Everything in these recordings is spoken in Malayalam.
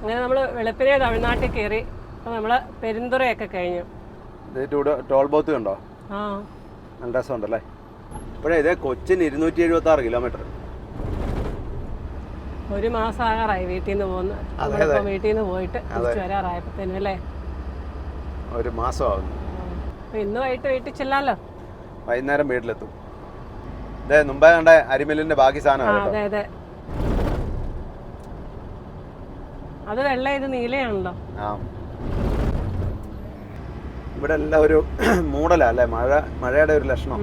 അങ്ങനെ നമ്മൾ വെളുപ്പിനെ തമിഴ്നാട്ടിൽ കയറി അപ്പോൾ നമ്മൾ പെരുന്തുറയൊക്കെ കഴിഞ്ഞു. ടോൾ ബോത്ത് കണ്ടോ? ആ. നല്ല രസമുണ്ടല്ലേ? ഇപ്പോഴേ ഇതേ കൊച്ചിൻ ഇരുന്നൂറ്റി എഴുപത്തി ആറ് കിലോമീറ്റർ. ഒരു മാസം ആകാറായി വീട്ടിൽ നിന്ന് പോകുന്ന വീട്ടിൽ നിന്ന് പോയിട്ട് തിരിച്ചു വരാറായപ്പോഴത്തേനും അല്ലേ ഒരു മാസമാകുന്നു. ഇന്ന് വൈകിട്ട് വീട്ടിൽ ചെല്ലാലോ? വൈകുന്നേരം വീട്ടിലെത്തും. മുമ്പേ കണ്ട അരിമില്ലിന്റെ ബാക്കി ആ സാധനമാണ് കേട്ടോ അതെ വെള്ള ഇത് നീലയാണല്ലോ. ആ. ഇവിടെ എല്ലാം ഒരു മൂടലാ അല്ലേ? മഴ മഴയുടെ ഒരു ലക്ഷണം.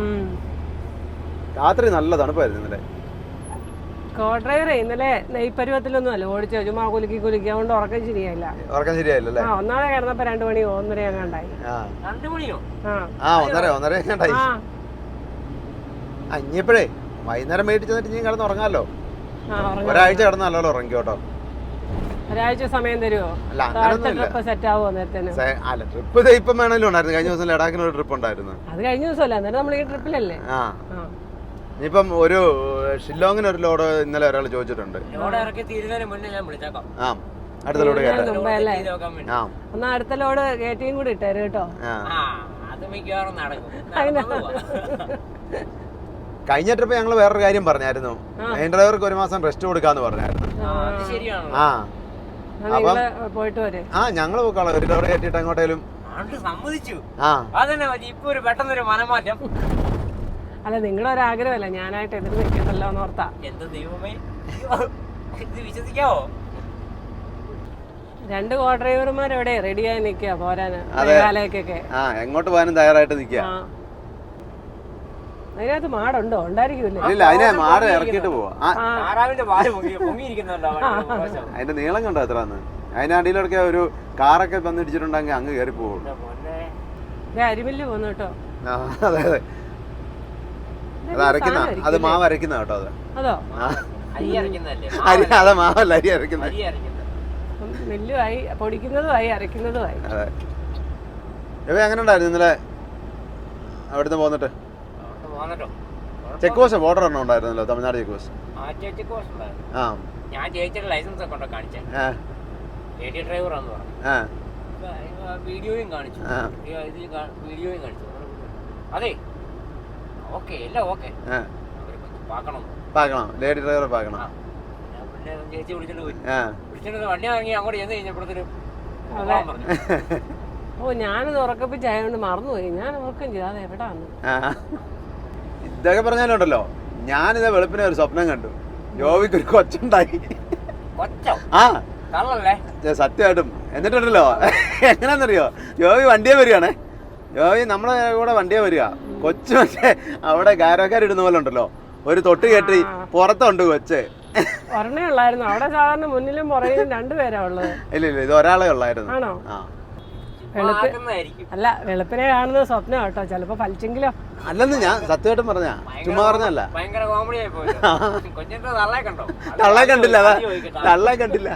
രാത്രി നല്ല തണുപ്പായിരുന്നു ഇന്നലെ. കോ ഡ്രൈവറെ ഇന്നലെ നെയ്പരുവത്തിലൊന്നും അല്ല ഓടിച്ചു ചുമ്മാ കുലുക്കി കുലുക്കി അതുകൊണ്ട് ഉറക്കം ശരിയായില്ല. ഉറക്കം ശരിയായില്ലല്ലേ? ആ ഒന്നാളെ കിടന്നപ്പോ രണ്ടു മണി ഒന്നര എങ്ങാണ്ടായി ആ. രണ്ടു മണിയോ? ആ. ആ ഒന്നര ഒന്നര എങ്ങാണ്ടായി ആ. ഇനിയിപ്പോഴേ വൈകുന്നേരം വീട്ടിൽ ചെന്നിട്ട് ഇനി കിടന്ന് ഉറങ്ങാമല്ലോ ആ ഉറങ്ങാം. ഒരാഴ്ച കിടന്നല്ലോ ഉറങ്ങിക്കോട്ടോ? കേട്ടോ ഒരാഴ്ച സമയം തരുമോ അല്ല ട്രിപ്പ് സെറ്റ് ആവുമോ നേരത്തേന്? സെ- അല്ല ട്രിപ്പ് ഇപ്പം വേണമല്ലോ ഉണ്ടായിരുന്നു കഴിഞ്ഞ ദിവസം ലഡാക്കിന് ഒരു ട്രിപ്പ് ഉണ്ടായിരുന്നു. അത് കഴിഞ്ഞ ദിവസമല്ല അന്നേരം നമ്മൾ ഈ ട്രിപ്പിലല്ലേ ആ. ഇനിയിപ്പം ഒരു ഷില്ലോങ്ങിന് ഒരു ലോഡ് ഇന്നലെ ഒരാൾ ചോദിച്ചിട്ടുണ്ട്. ലോഡ് ഇറക്കി തീരുന്നതിന് മുന്നേ ഞാൻ വിളിച്ചേക്കാം. ആ അടുത്ത ലോഡ് വേണ്ടി ആ. എന്നാ അടുത്ത ലോഡ് കയറ്റിയും കൂടി ഇട്ടേര് കേട്ടോ. കഴിഞ്ഞ ട്രിപ്പ് ഞങ്ങൾ വേറൊരു കാര്യം പറഞ്ഞായിരുന്നു. മെയിൻ ഡ്രൈവർക്ക് ഒരു മാസം റെസ്റ്റ് കൊടുക്കാന്ന് പറഞ്ഞായിരുന്നു. ആ, അത് ആ എന്നാ നിങ്ങൾ പോയിട്ട് വരെ. ആ ഞങ്ങൾ പോക്കാളെ. ഒരു ലോറി കയറ്റിയിട്ട് അങ്ങോട്ടേലും ആണ്ട് സമ്മതിച്ചു. ആ. അതന്നെ മതി ഇപ്പൊ ഒരു പെട്ടെന്നൊരു മനമാറ്റം. അല്ല നിങ്ങളുടെ ഒരു ആഗ്രഹമല്ല? ഞാനായിട്ട് എതിർ നിൽക്കണ്ടല്ലോ എന്ന് ഓർത്താ. എന്ത് ദൈവമേ? ഇത് വിശ്വസിക്കാവോ? രണ്ട് കോ ഡ്രൈവർമാർ എവിടെ? റെഡിയായി നിൽക്കുക പോരാന്. അതെ. മേഘാലയക്കൊക്കെ. ആ എങ്ങോട്ട് പോകാനും തയ്യാറായിട്ട് നിൽക്കുക. അതിനകത്ത് മാടുണ്ടോ? ഉണ്ടായിരിക്കില്ലേ ഇല്ല അതിനെ മാട് ഇറക്കിയിട്ട് പോവാ. അതിന്റെ നീളം കണ്ടോ എത്ര അതിന്റെ അടിയിലൊക്കെ ഒരു കാറൊക്കെ വന്നിടിച്ചിട്ടുണ്ടെങ്കിൽ അങ്ങ് കയറി ദേ അരിമില്ല് പോന്നു കേട്ടോ. അതെ അതെ. അത് അരക്കുന്ന അത് മാവ് അരക്കുന്ന കേട്ടോ അത്. അതോ? അരി അതെ മാവല്ല അരി അരക്കുന്നത് മില്ലുമായി പൊടിക്കുന്നതുമായി അരക്കുന്നതുമായി അതെ. ഇവ അങ്ങനെ ഉണ്ടായിരുന്നു ഇന്നലെ? അവിടുന്ന് പോന്നിട്ട്? പോന്നട്ടോ ചെക്ക് പോസ്റ്റ് ബോർഡർ ഒന്നും ഉണ്ടായിരുന്നല്ലോ Tamil Nadu check post check post ആ. ഞാൻ ചേച്ചിയുടെ ലൈസൻസ് ഒക്കെ ഉണ്ടോ കാണിച്ചേ? ആ. ലേഡി ഡ്രൈവർ ആന്ന് പറഞ്ഞു. ആ. വീഡിയോയും കാണിച്ചു. വീഡിയോയും കാണിച്ചു. അതെ. ഓക്കെ എല്ലാം ഓക്കെ. പാക്കണം. പാക്കണം. ലേഡി ഡ്രൈവറെ പാക്കണം. ഞാൻ പിന്നെ ചേച്ചി വിളിച്ചിട്ട് പോയി. വിളിച്ചിട്ട് വണ്ടി വാങ്ങി അങ്ങോട്ട് ചെന്ന് കഴിഞ്ഞപ്പോഴത്തേനും ഓ ഞാനത് ഉറക്കപ്പിച്ചായതുകൊണ്ട് മറന്നുപോയി. ഞാൻ ഉറക്കം ചെയ്തു. അത് എവിടാന്ന് ആ. ഇതൊക്കെ പറഞ്ഞാലുണ്ടല്ലോ. ഞാനിത് വെളുപ്പിനെ ഒരു സ്വപ്നം കണ്ടു. ജോവിക്ക് ഒരു കൊച്ചുണ്ടായി. കൊച്ചോ? ആ. സത്യമായിട്ടും. എന്നിട്ടുണ്ടല്ലോ. എങ്ങനെയാണെന്നറിയോ ജോവി വണ്ടിയെ വരികയാണേ. ജോവി നമ്മളെ കൂടെ വണ്ടിയെ വരിക. കൊച്ചു പക്ഷേ അവിടെ ഗാരോക്കാരിടുന്ന പോലെ ഉണ്ടല്ലോ. ഒരു തൊട്ട് കെട്ടി പുറത്തുണ്ട് കൊച്ച്. ഒരെണ്ണേ ഉള്ളായിരുന്നു. അവിടെ സാധാരണ മുന്നിലും പുറകിലും രണ്ടുപേരാ ഉള്ളത്. ഇല്ല ഇല്ല ഇത് ഒരാളെ ഉള്ളായിരുന്നു. ആണോ? അല്ല വെളുപ്പിനെ കാണുന്ന സ്വപ്നം കേട്ടോ. ചിലപ്പോ ഫലിച്ചെങ്കിലോ. അല്ലെന്ന് ഞാൻ സത്യമായിട്ടും പറഞ്ഞ ചുമ്മാ പറഞ്ഞല്ല ഭയങ്കര കോമഡി ആയി തള്ളെ കണ്ടില്ല തള്ളെ കണ്ടില്ല.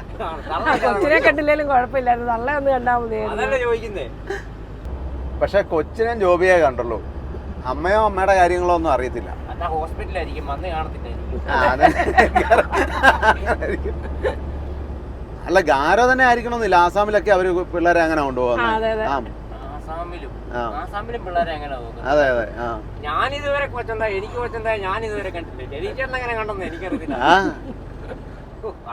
കൊച്ചിനെ കണ്ടില്ലേലും കുഴപ്പമില്ലായിരുന്നു. തള്ള ഒന്ന് കണ്ടാ മതി ചോദിക്കുന്നേ. പക്ഷെ കൊച്ചിനെ ജോബിയെ കണ്ടുള്ളൂ. അമ്മയോ അമ്മയുടെ കാര്യങ്ങളോ ഒന്നും അറിയത്തില്ല. ഹോസ്പിറ്റലായിരിക്കും വന്ന് കാണത്തില്ല. അല്ല ഗാരോ തന്നെ ആയിരിക്കണമെന്നില്ല. ആസാമിലൊക്കെ അവർ പിള്ളേരെ അങ്ങനെ കൊണ്ടുപോകുന്നത് അതെ. ആ. ആസാമിലും. ആസാമിലും പിള്ളേരെ അങ്ങനെ അതെ അതെ ആ. ഞാൻ ഇതുവരെ കൊച്ചുണ്ടായി എനിക്ക് കൊച്ചുണ്ടായി ഞാൻ ഇതുവരെ കണ്ടിട്ടില്ല. രതീച്ചേട്ടൻ അങ്ങനെ കണ്ടെന്ന് എനിക്കറിയില്ല ആ.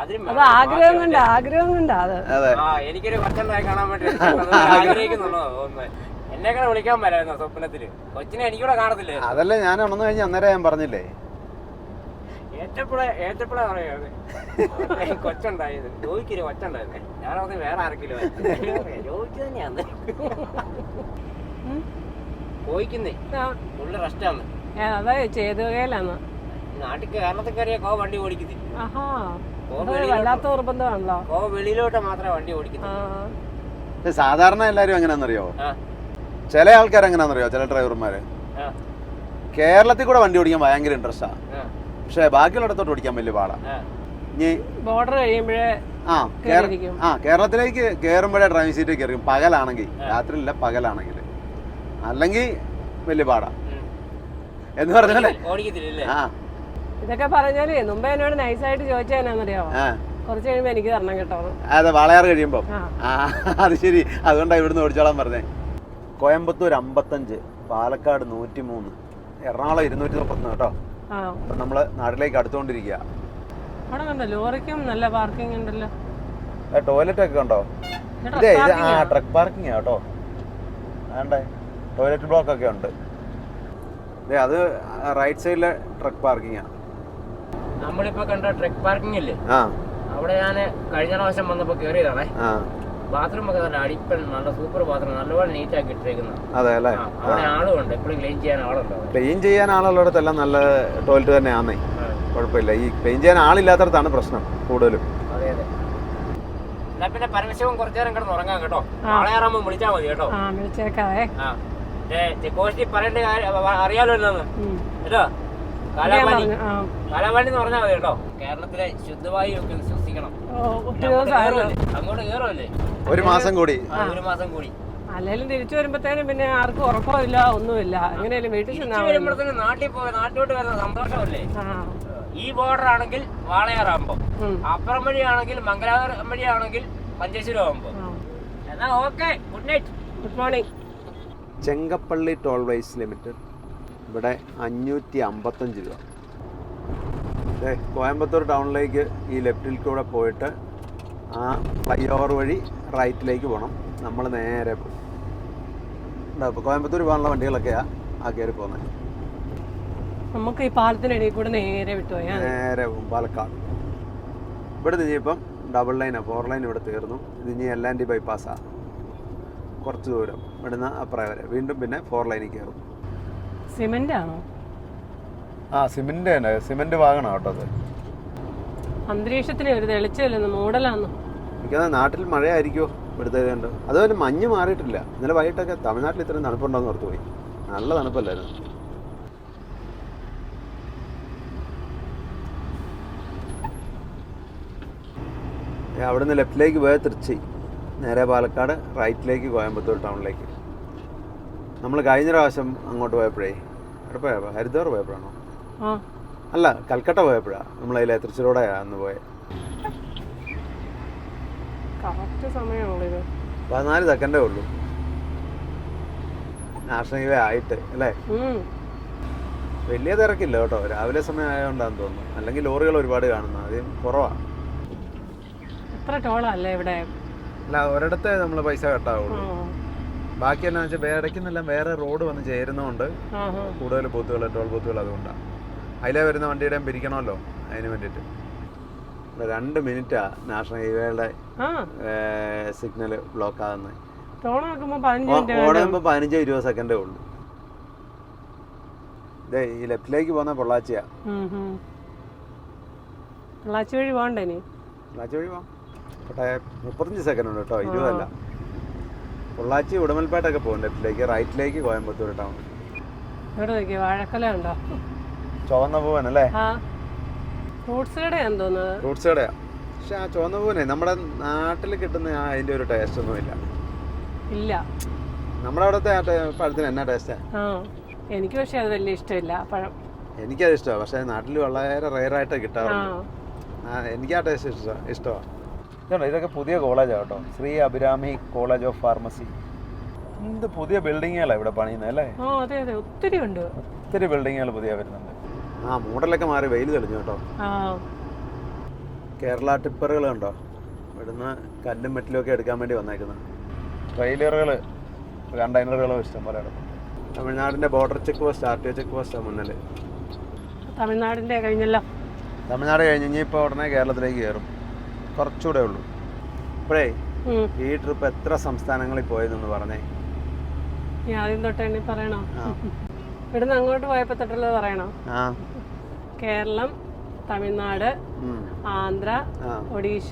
അത് ആഗ്രഹം കൊണ്ട് ആഗ്രഹം കൊണ്ടാ അത്. അതെ. ആ എനിക്കൊരു കൊച്ചുണ്ടായി കാണാൻ വേണ്ടി ആഗ്രഹിക്കുന്നുണ്ടോ തോന്നുന്നത് എന്നെ വിളിക്കാൻ പറ്റായിരുന്നു സ്വപ്നത്തിൽ. കൊച്ചിനെ എനിക്കൂടെ കാണത്തില്ലേ? അതല്ല ഞാൻ ഉണർന്നു കഴിഞ്ഞ അന്നേരം ഞാൻ പറഞ്ഞില്ലേ? ഏറ്റപ്പോഴേ ഏറ്റപ്പോഴേ പറയുന്നത് കൊച്ചുണ്ടായത്. ജോയിക്കൊരു കൊച്ചുണ്ടായിരുന്നേ. ഞാനത് വേറെ ആർക്കിലും ജോയിക്ക് തന്നെയാന്ന് പോയിക്കുന്നേ. ഫുള്ള് റെസ്റ്റാണ് അതാ ചെയ്തുകയിലാന്ന് നാട്ടിൽ കേരളത്തിൽ കയറിയ കോ വണ്ടി ഓടിക്കുന്നത് വല്ലാത്ത നിർബന്ധമാണല്ലോ. കോ വെളിയിലോട്ട് മാത്രമേ വണ്ടി ആ. ഓടിക്കുന്നത് സാധാരണ എല്ലാരും എങ്ങനെയാണെന്നറിയോ? ചില ആൾക്കാർ എങ്ങനെയാണെന്നറിയോ? ചില ഡ്രൈവർമാര് കേരളത്തിൽ കൂടെ വണ്ടി ഓടിക്കാൻ ഭയങ്കര ഇൻട്രസ്റ്റാ ആ. പക്ഷെ ബാക്കിയുള്ളിടത്തോട്ട് ഓടിക്കാൻ വലിയ പാടാണ് ഇനി ബോർഡർ കഴിയുമ്പോഴേ ആ കേരളം. ആ കേരളത്തിലേക്ക് കയറുമ്പോഴേ ഡ്രൈവിംഗ് സീറ്റ് കയറിയും പകലാണെങ്കിൽ രാത്രിയില്ല പകലാണെങ്കിൽ. അല്ലെങ്കിൽ വലിയ പാടാണ് എന്ന് പറഞ്ഞാലേ ആ. ഇതൊക്കെ പറഞ്ഞാലേ മുമ്പേ എന്നോട് നൈസായിട്ട് ചോദിച്ചാൽ എന്നാന്നറിയാമോ കുറച്ച് കഴിയുമ്പോൾ എനിക്ക് തരണം കേട്ടോ. അതെ വാളയാർ കഴിയുമ്പോൾ ആ. ആ അത് ശരി. അതുകൊണ്ടാണ് ഇവിടുന്ന് ഓടിച്ചോളാൻ പറഞ്ഞേ. കോയമ്പത്തൂർ അമ്പത്തഞ്ച് പാലക്കാട് നൂറ്റി മൂന്ന് എറണാകുളം ഇരുന്നൂറ്റി മുപ്പത്തൊന്ന് കേട്ടോ. നമ്മൾ നാട്ടിലേക്ക് അടുത്തുകൊണ്ടിരിക്കുക അവിടെ കണ്ടോ ലോറിക്കും നല്ല പാർക്കിംഗ് ഉണ്ടല്ലോ. ടോയ്ലറ്റ് ഒക്കെ ഉണ്ടോ? ഇത് ഇതേ ആ. ട്രക്ക് പാർക്കിംഗ് കേട്ടോ. വേണ്ടേ? ടോയ്ലറ്റ് ബ്ലോക്ക് ഒക്കെ ഉണ്ട്. ഇതേ അത് റൈറ്റ് സൈഡിലെ ട്രക്ക് പാർക്കിംഗ് ആണ് നമ്മളിപ്പോ കണ്ട ട്രക്ക് പാർക്കിംഗ് ഇല്ലേ? ആ. അവിടെ ഞാൻ കഴിഞ്ഞ പ്രാവശ്യം വന്നപ്പോ കേറിയതാണേ. ആ. ബാത്റൂം ഒക്കെ നല്ല അടിപ്പൻ നല്ല സൂപ്പർ ബാത്റൂം നല്ലപോലെ നീറ്റ് ആക്കി ഇട്ടിരിക്കുന്നത് അതെ അല്ലേ? അവിടെ ആളുണ്ട് എപ്പോഴും ക്ലീൻ ചെയ്യാൻ ആളുണ്ടോ. ക്ലീൻ ചെയ്യാൻ ആളുള്ളിടത്തെല്ലാം നല്ല ടോയ്ലറ്റ് തന്നെയാന്നേ. കുഴപ്പമില്ല. ഈ ക്ലീൻ ചെയ്യാൻ ആളില്ലാത്തടത്താണ് പ്രശ്നം കൂടുതലും. അതെ അതെ. എന്നാ പിന്നെ പരമശിവൻ കുറച്ചു നേരം കിടന്ന് ഉറങ്ങാം കേട്ടോ. നാളെയാറാകുമ്പോൾ വിളിച്ചാൽ മതി കേട്ടോ. ആ വിളിച്ചേക്കാവേ. ചെക്കോഷ്ടി പറയേണ്ട കാര്യം അറിയാലോ എന്നാന്ന്. കേട്ടോ? കാലാപാനി പറഞ്ഞു ആ. എന്ന് പറഞ്ഞാൽ മതി കേട്ടോ. കേരളത്തിലെ ശുദ്ധവായു വിശ്വസിക്കണം അങ്ങോട്ട്? ഒരു മാസം കൂടി. ഒരു മാസം കൂടി. അല്ലെങ്കിലും തിരിച്ചു വരുമ്പോഴത്തേനും പിന്നെ ആർക്കും ഉറക്കമില്ല ഒന്നുമില്ല. എങ്ങനെയാലും വീട്ടിൽ വരുമ്പോഴത്തേനും നാട്ടിൽ പോയി നാട്ടിലോട്ട് വരുന്ന സന്തോഷമല്ലേ? ഈ ബോർഡർ ആണെങ്കിൽ വാളയാറാകുമ്പോ. അപ്പുറം വഴിയാണെങ്കിൽ മംഗലാപുരം വഴിയാണെങ്കിൽ പഞ്ചേശ്വരം ആകുമ്പോ എന്നാ okay good night good morning Chengappally tollways limited. ഇവിടെ അഞ്ഞൂറ്റി അമ്പത്തഞ്ച് രൂപ. ദേ, കോയമ്പത്തൂർ ടൗണിലേക്ക് ഈ ലെഫ്റ്റിൽ കൂടെ പോയിട്ട് ആ ഫ്ലൈ ഓവർ വഴി റൈറ്റിലേക്ക് പോകണം നമ്മൾ നേരെ പോകും ഇപ്പോൾ കോയമ്പത്തൂർ പോകാനുള്ള വണ്ടികളൊക്കെയാണ് ആ കയറി പോകുന്നത് നമുക്ക് ഈ പാലത്തിനിടയിൽ കൂടെ നേരെ വിട്ടുപോയാ മതി. നേരെ പോകും പാലക്കാട്. ഇവിടെ നിന്ന് ഇപ്പം ഡബിൾ ലൈനാണ് ഫോർ ലൈൻ ഇവിടെ തീർന്നു. ഇത് ഇനി എല്ലാന്റെ ബൈപ്പാസ്സാണ് കുറച്ച് ദൂരം ഇവിടുന്ന് അപ്പുറം വരെ. വീണ്ടും പിന്നെ ഫോർ ലൈനിൽ കയറും. സിമന്റ് ആണോ ആ സിമെന്റ് തന്നെ. സിമെന്റ് വാങ്ങണം കേട്ടോ അത്. അന്തരീക്ഷത്തിന് ഒരു തെളിച്ചല്ലെന്ന് മൂടലാന്ന് എനിക്കത് നാട്ടിൽ മഴയായിരിക്കുമോ ഇവിടുത്തെ കണ്ട്? അതുപോലെ മഞ്ഞ് മാറിയിട്ടില്ല. ഇന്നലെ വൈകിട്ടൊക്കെ തമിഴ്നാട്ടിൽ ഇത്രയും തണുപ്പുണ്ടോന്ന് ഓർത്ത് പോയി നല്ല തണുപ്പല്ലായിരുന്നു. ഏ, അവിടുന്ന് ലെഫ്റ്റിലേക്ക് പോയ തിരുച്ചി. നേരെ പാലക്കാട് റൈറ്റിലേക്ക് കോയമ്പത്തൂർ ടൗണിലേക്ക്. നമ്മൾ കഴിഞ്ഞ പ്രാവശ്യം അങ്ങോട്ട് പോയപ്പോഴേ അവിടെ പോയപ്പോൾ ഹരിദ്വാർ പോയപ്പോഴാണോ? അല്ല കൽക്കട്ട പോയപ്പോഴാ. നമ്മളതിലെ തൃശ്ശൂരോടെ അന്ന് പോയെ. പതിനാല് സെക്കൻഡേ ഉള്ളൂ. നാഷണൽ ഹൈവേ ആയിട്ട് അല്ലേ. വലിയ തിരക്കില്ല കേട്ടോ. രാവിലെ സമയം ആയതുകൊണ്ടാന്ന് തോന്നുന്നു. അല്ലെങ്കിൽ ലോറികൾ ഒരുപാട് കാണുന്നു ആദ്യം കുറവാ. എത്ര ടോളല്ലേ ഇവിടെ? അല്ല ഒരിടത്തെ നമ്മൾ പൈസ കെട്ടാവുള്ളൂ. ബാക്കിയെല്ലാം വെച്ചാൽ വേറെ ഇടയ്ക്കുന്നെല്ലാം വേറെ റോഡ് വന്ന് ചേരുന്നതുകൊണ്ട്. കൂടുതൽ ബൂത്തുകൾ ടോൾ ബൂത്തുകൾ അതുകൊണ്ടാണ് അതിലെ വരുന്ന വണ്ടിയുടെയും പിരിക്കണമല്ലോ അതിന് വേണ്ടിയിട്ട്. ഇവിടെ രണ്ട് മിനിറ്റാ നാഷണൽ ഹൈവേയുടെ സിഗ്നൽ ബ്ലോക്ക് ആകുന്നത് ഓടുമ്പോൾ പതിനഞ്ചോ ഇരുപത് സെക്കൻഡേ ഉള്ളൂ. ഇതേ ഈ ലെഫ്റ്റിലേക്ക് പോകുന്ന പൊള്ളാച്ചിയാ. പൊള്ളാച്ചി വഴി പോകണ്ടേ പൊള്ളാച്ചി വഴി പോകാം മുപ്പത്തഞ്ച് സെക്കൻഡ് ഉണ്ട് കേട്ടോ ഇരുപതല്ല. പൊള്ളാച്ചി ഉടമൽപേട്ടൊക്കെ പോകും ലെഫ്റ്റിലേക്ക് റൈറ്റിലേക്ക് കോയമ്പത്തൂർ ടൗൺ ഇവിടെ നോക്കിയ വാഴക്കൊല ഉണ്ടോ? ചുവന്ന പൂവൻ അല്ലേ ഫ്രൂട്ട്സ് കടയാന്ന് തോന്നുന്നത്. ഫ്രൂട്ട്സ് കടയാ. പക്ഷെ ആ ചുവന്ന പൂവനെ നമ്മുടെ നാട്ടിൽ കിട്ടുന്ന ആ അതിന്റെ ഒരു ടേസ്റ്റ് ഒന്നും ഇല്ല. ഇല്ല. നമ്മുടെ അവിടുത്തെ ആ ടേ- പഴത്തിന് എന്നാ ടേസ്റ്റാ ആ? എനിക്ക് പക്ഷെ അത് വലിയ ഇഷ്ടമില്ല പഴം. എനിക്കത് ഇഷ്ടമാണ് പക്ഷേ നാട്ടിൽ വളരെ റയറായിട്ട് ആ കിട്ടാറുണ്ട് ആ, എനിക്ക് ആ ടേസ്റ്റ് ഇഷ്ടമാണ് ഇഷ്ടമാണ് ഇതുണ്ടോ? ഇതൊക്കെ പുതിയ കോളേജാണ് കേട്ടോ. Sree Abhirami college of pharmacy എന്ത് പുതിയ ബിൽഡിങ്ങുകളാണ് ഇവിടെ പണിയുന്നത് അല്ലേ? ഓ അതെ അതെ. ഒത്തിരി ഉണ്ട്. ഒത്തിരി ബിൽഡിങ്ങുകൾ പുതിയ വരുന്നുണ്ട്. ആ മോഡലൊക്കെ മാറി വെയിൽ തെളിഞ്ഞു കേട്ടോ. ആ. കേരള ടിപ്പറുകൾ കണ്ടോ? ഇവിടുന്ന് കല്ലും മെറ്റിലും ഒക്കെ എടുക്കാൻ വേണ്ടി വന്നേക്കുന്നത്. ട്രെയിലറുകൾ കണ്ടെയ്നറുകൾ ഇഷ്ടം പോലെ കിടക്കും തമിഴ്നാടിന്റെ border check post R T O check പോസ്റ്റാണ് മുന്നിൽ തമിഴ്നാടിന്റെ കഴിഞ്ഞല്ലോ. തമിഴ്നാട് കഴിഞ്ഞ് ഇനിയിപ്പോൾ ഉടനെ കേരളത്തിലേക്ക് കയറും കുറച്ചുകൂടെ ഉള്ളൂ. ഇപ്പോഴേ ഉം. ഈ ട്രിപ്പ് എത്ര സംസ്ഥാനങ്ങളിൽ പോയതെന്ന് പറഞ്ഞേ. ആദ്യം തൊട്ടേ പറയണോ? ഇവിടുന്ന് അങ്ങോട്ട് പോയപ്പോ തൊട്ടുള്ളത് പറയണോ? കേരളം തമിഴ്നാട് ആന്ധ്ര ഒഡീഷ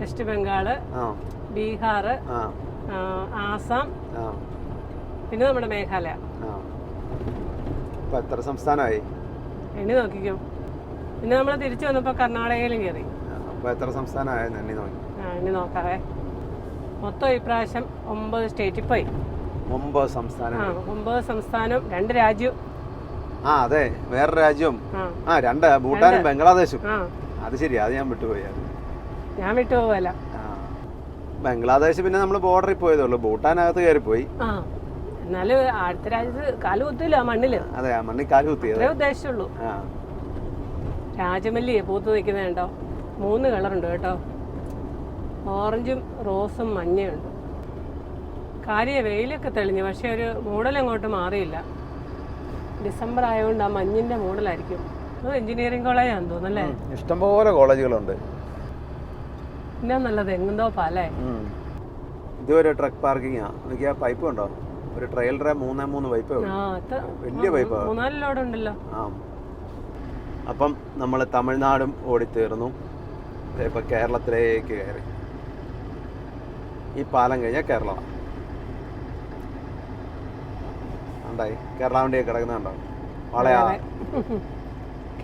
വെസ്റ്റ് ബംഗാൾ ബീഹാർ ആസാം പിന്നെ നമ്മുടെ മേഘാലയ. എത്ര സംസ്ഥാനമായി? എണ്ണി നോക്കിക്കോ. പിന്നെ നമ്മൾ തിരിച്ചു വന്നപ്പോൾ കർണാടകയിലും കയറി അപ്പോൾ എത്ര സംസ്ഥാനമായെന്ന് എണ്ണി നോക്കി. ആ ഇനി നോക്കാവേ. മൊത്തം ഇപ്രാവശ്യം ഒമ്പത് സ്റ്റേറ്റിൽ പോയി. ഒമ്പത് ആ സംസ്ഥാനങ്ങൾ ഒമ്പത് സംസ്ഥാനം രണ്ട് രാജ്യവും ആ അതെ വേറെ രാജ്യവും ആ. ആ രണ്ട് ഭൂട്ടാനും ബംഗ്ലാദേശും. ആ. അത് ശരി അത് ഞാൻ വിട്ടുപോയി അത്. ഞാൻ വിട്ടുപോകല്ല ആ. ബംഗ്ലാദേശ് പിന്നെ നമ്മൾ ബോർഡറിൽ പോയതേ ഉള്ളൂ. ഭൂട്ടാനകത്ത് കയറി പോയി ആ. എന്നാലും അടുത്ത രാജ്യത്ത് കാൽ കുത്തില്ല ആ മണ്ണിൽ. അതെ ആ മണ്ണിൽ കാൽ കുത്തിയത് അത്രേ ഉദ്ദേശിച്ചുള്ളൂ. ആ. രാജമല്ലിയെ പൂത്ത് നിൽക്കുന്നത് കണ്ടോ മൂന്ന് കളറുണ്ട് കേട്ടോ. ഓറഞ്ചും റോസും മഞ്ഞയുണ്ട്. കാര്യ വെയിലൊക്കെ തെളിഞ്ഞു പക്ഷേ ഒരു മൂടലങ്ങോട്ട് മാറിയില്ല. ഡിസംബർ ആയതുകൊണ്ട് ആ മഞ്ഞിന്റെ മൂടലായിരിക്കും. അത് എഞ്ചിനീയറിംഗ് കോളേജാണെന്ന് തോന്നുന്നല്ലേ? ഇഷ്ടംപോലെ കോളേജുകളുണ്ട്. പിന്നെ നല്ലത് എങ്ങുന്നോ പാലേ. ഇതൊരു ട്രക്ക് പാർക്കിംഗ് ആ പൈപ്പ് ഉണ്ടോ ഒരു ട്രെയിലറെ മൂന്നേ മൂന്ന് പൈപ്പ് വലിയ പൈപ്പ്. മൂന്നാൽ ലോഡ് ഉണ്ടല്ലോ ആ. അപ്പം നമ്മൾ തമിഴ്നാടും ഓടിത്തീർന്നു. ദേ ഇപ്പൊ കേരളത്തിലേക്ക് കയറി ഈ പാലം കഴിഞ്ഞാൽ കേരളമാണ് ഉണ്ടായി കേരള വണ്ടിയൊക്കെ കിടക്കുന്നുണ്ടോ വാളയാർ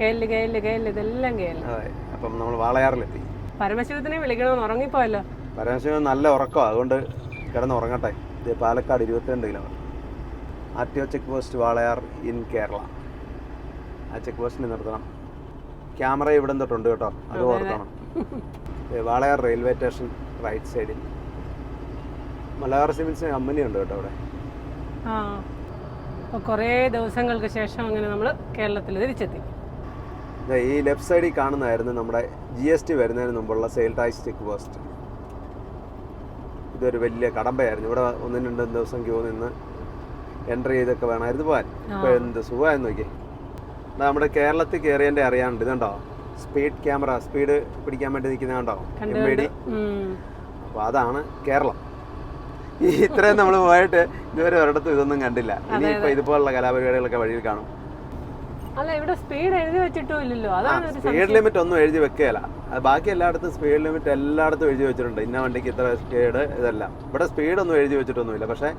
കേൽ കേൽ കേൽ ഇതെല്ലാം കേൽ അതെ അപ്പം നമ്മൾ വാളയാറിലെത്തി. പരമശിവത്തിനെ വിളിക്കണമെന്ന് ഉറങ്ങിപ്പോയല്ലോ. പരമശിവൻ നല്ല ഉറക്കമാണ് അതുകൊണ്ട് കിടന്ന് ഉറങ്ങട്ടെ ഇത് പാലക്കാട് ഇരുപത്തിരണ്ട് kilometre R T O check post Walayar in Kerala. ആ ചെക്ക് പോസ്റ്റിന് നിർത്തണം. ക്യാമറ ഇവിടെ തൊട്ടുണ്ട് കേട്ടോ. അത്. ഓർക്കണം. വാളയാർ റെയിൽവേ സ്റ്റേഷൻ റൈറ്റ് സൈഡിൽ മലയാർ സിമെൻസിന് കമ്പനി ഉണ്ട് കേട്ടോ അവിടെ. ആ അപ്പോൾ കുറേ ദിവസങ്ങൾക്ക് ശേഷം അങ്ങനെ നമ്മൾ കേരളത്തിൽ തിരിച്ചെത്തി. ഈ ലെഫ്റ്റ് സൈഡിൽ കാണുന്നതായിരുന്നു നമ്മുടെ ജി എസ് ടി വരുന്നതിന് മുമ്പുള്ള സെയിൽ ടാക്സ് ചെക്ക് പോസ്റ്റ് ഇതൊരു വലിയ കടമ്പയായിരുന്നു. ഇവിടെ ഒന്നും രണ്ടും ദിവസം ക്യൂ നിന്ന് എൻട്രി ചെയ്തൊക്കെ വേണമായിരുന്നു പോകാൻ. ഇപ്പോൾ എന്ത് സുഖമായിരുന്നു നോക്കി നമ്മുടെ കേരളത്തിൽ കയറിയതിന്റെ അറിയാണ്ട് ഇതുണ്ടോ? സ്പീഡ് ക്യാമറ സ്പീഡ് പിടിക്കാൻ വേണ്ടി നിൽക്കുന്ന കണ്ടോ? M I D. അപ്പോൾ അതാണ് കേരളം. ഈ ഇത്രയും നമ്മൾ പോയിട്ട് ഇതുവരെ ഒരിടത്തും ഇതൊന്നും കണ്ടില്ല. ഇനിയിപ്പോൾ ഇതുപോലുള്ള കലാപരിപാടികളൊക്കെ വഴിയിൽ കാണും. അല്ല ഇവിടെ സ്പീഡ് എഴുതി വെച്ചിട്ടും ഇല്ലല്ലോ. അതാണ് സ്പീഡ് ലിമിറ്റ് ഒന്നും എഴുതി വെക്കുകയില്ല. ബാക്കി എല്ലായിടത്തും സ്പീഡ് ലിമിറ്റ് എല്ലായിടത്തും എഴുതി വെച്ചിട്ടുണ്ട്. ഇന്ന വണ്ടിക്ക് ഇത്ര സ്പീഡ് ഇതെല്ലാം. ഇവിടെ സ്പീഡ് ഒന്നും എഴുതി വെച്ചിട്ടൊന്നുമില്ല. പക്ഷേ